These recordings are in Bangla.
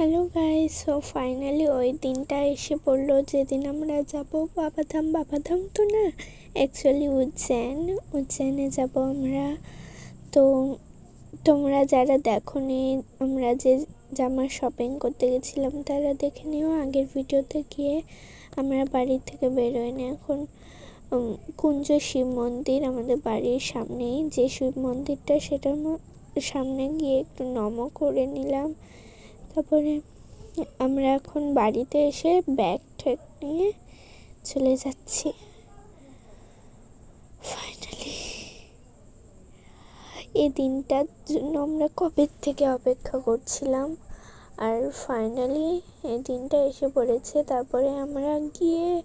হ্যালো গাইস সো ফাইনালি ওই দিনটা এসে পড়ল, যেদিন আমরা যাব বাবাধাম বাবাধাম তো না? অ্যাকচুয়ালি উজ্জৈন উজ্জৈনে যাব আমরা। তো তোমরা যারা দেখোনি, আমরা যে জামা শপিং করতে গেছিলাম, তারা দেখে নিও আগের ভিডিওতে গিয়ে আমরা বাড়ি থেকে বেরোয়নি এখন। কুঞ্জ শিব মন্দির আমাদের বাড়ির সামনেই। যে শিব মন্দিরটা সেটার সামনে গিয়ে একটু নম করে নিলাম। তারপরে আমরা এখন বাড়িতে এসে ব্যাগ ঠ্যাগ নিয়ে চলে যাচ্ছি। ফাইনালি এই দিনটার জন্য আমরা কবে থেকে অপেক্ষা করছিলাম? আর ফাইনালি এই দিনটা এসে পড়েছে। তারপরে আমরা গিয়ে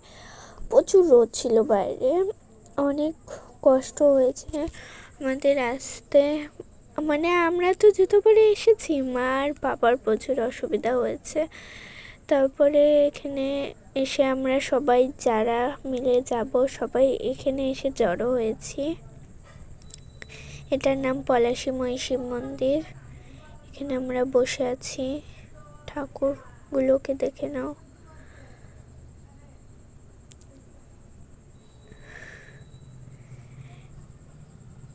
প্রচুর রোদ ছিল বাইরে। অনেক কষ্ট হয়েছে আমাদের আসতে। মানে আমরা তো যেতে পারে এসেছি মা আর বাবার প্রচুর অসুবিধা হয়েছে। তারপরে এখানে এসে আমরা সবাই যারা মিলে যাব, সবাই এখানে এসে জড়ো হয়েছি। এটার নাম পলাশিময় শিব মন্দির। এখানে আমরা বসে আছি। ঠাকুরগুলোকে দেখে নাও।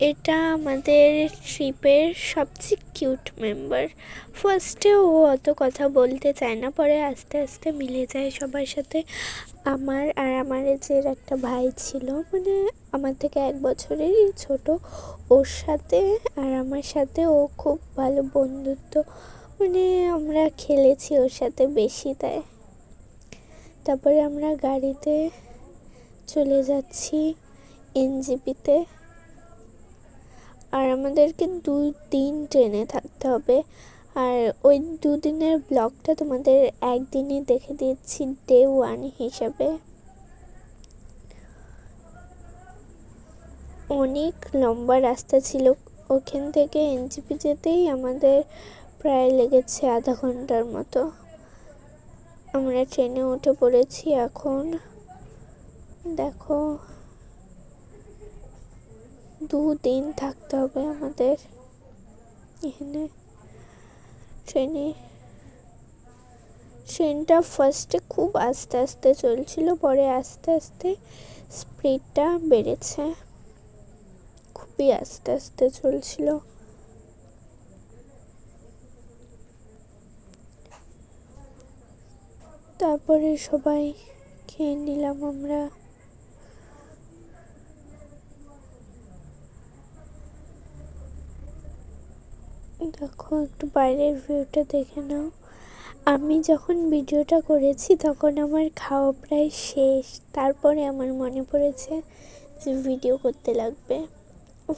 এটা আমাদের ট্রিপের সবচেয়ে কিউট মেম্বার। ফার্স্টে ও অত কথা বলতে চায় না, পরে আস্তে আস্তে মিলে যায় সবার সাথে। আমার আর আমার যে একটা ভাই ছিল মানে আমার থেকে এক বছরেরই ছোট, ওর সাথে আর আমার সাথে ও খুব ভালো বন্ধুত্ব মানে আমরা খেলেছি ওর সাথে বেশি তাই। তারপরে আমরা গাড়িতে চলে যাচ্ছি এনজিপিতে। আর আমাদেরকে দুই দিন ট্রেনে থাকতে হবে। আর ওই দুদিনের ব্লগটা তোমাদের একদিনে দেখে দিয়েছি ডে ওয়ান হিসাবে। অনেক লম্বা রাস্তা ছিল। ওখান থেকে এনজিপি যেতেই আমাদের প্রায় লেগেছে আধা ঘণ্টার মতো। আমরা ট্রেনে উঠে পড়েছি এখন। দেখো। দুদিন থাকতে হবে আমাদের। এখানে ট্রেনে, ট্রেনটা ফার্স্টে খুব আস্তে আস্তে চলছিল, পরে আস্তে আস্তে স্পিডটা বেড়েছে। খুবই আস্তে আস্তে চলছিল। তারপরে সবাই খেয়ে নিলাম আমরা। দেখো, একটু বাইরের ভিউটা দেখে নাও। আমি যখন ভিডিওটা করেছি, তখন আমার খাওয়া প্রায় শেষ। তারপরে আমার মনে পড়েছে যে ভিডিও করতে লাগবে।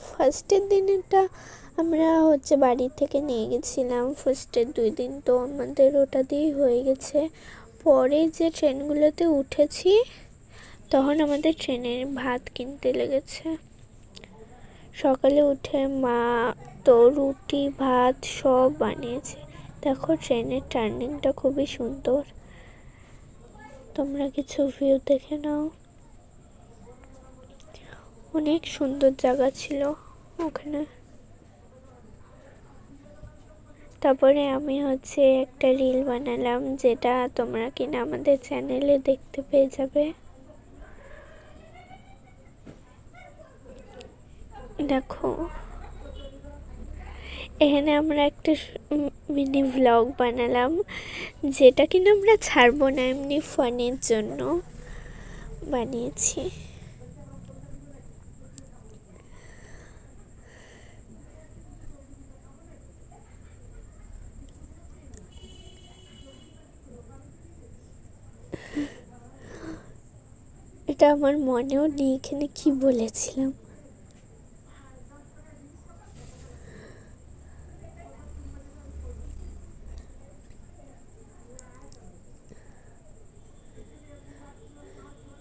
ফার্স্টের দিনেরটা আমরা হচ্ছে বাড়ি থেকে নিয়ে গেছিলাম। ফার্স্টের দুই দিন তো আমাদের ওটা দিয়েই হয়ে গেছে। পরে যে ট্রেনগুলোতে উঠেছি, তখন আমাদের ট্রেনের ভাত কিনতে লেগেছে। সকালে উঠে মা তো রুটি, ভাত সব বানিয়েছে। দেখো ট্রেনের টার্নিংটা খুবই সুন্দর। তোমরা কিছু ভিউ দেখে নাও। অনেক সুন্দর জায়গা ছিল ওখানে। তারপরে আমি হচ্ছে একটা রিল বানালাম, যেটা তোমরা কিনা আমাদের চ্যানেলে দেখতে পেয়ে যাবে। দেখো, এখানে আমরা একটা মিনি ভ্লগ বানালাম, যেটা কিন্তু আমরা ছাড়বো না, এমনি ফানের জন্য বানিয়েছি। এটা আমার মনেও নেই এখানে কি বলেছিলাম।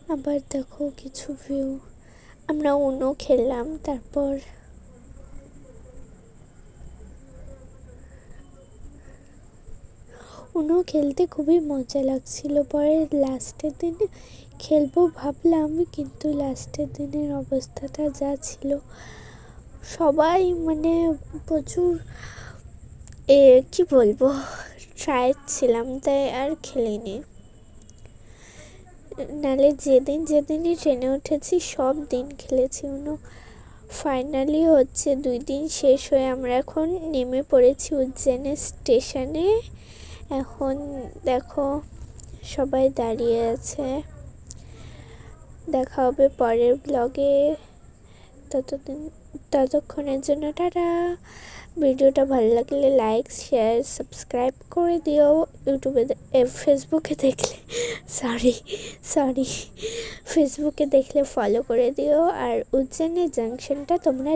আবার দেখো কিছু ভিউ আমরা উনো খেললাম, তারপর উনো খেলতে খুবই মজা লাগছিল। পরে লাস্টের দিনে খেলব ভাবলাম, কিন্তু লাস্টের দিনের অবস্থাটা যা ছিল, সবাই মানে প্রচুর, এ, কি বলব ট্রায়াল ছিলাম, তাই আর খেলিনি। নালে যেদিন যেদিনই ট্রেনে উঠেছি, সব দিন খেলেছি উনো ফাইনালি হচ্ছে দুই দিন শেষ হয়ে আমরা এখন নেমে পড়েছি উজ্জয়নের স্টেশনে। এখন দেখো সবাই দাঁড়িয়ে আছে। দেখা হবে পরের ব্লগে ততদিন ততক্ষণের জন্য টাটা। ভিডিওটা ভালো লাগলে লাইক শেয়ার সাবস্ক্রাইব করে দিও। ইউটিউবে ফেসবুকে দেখলে সরি সরি ফেসবুকে দেখলে ফলো করে দিও। আর উজ্জয়নের জাংশনটা তোমরা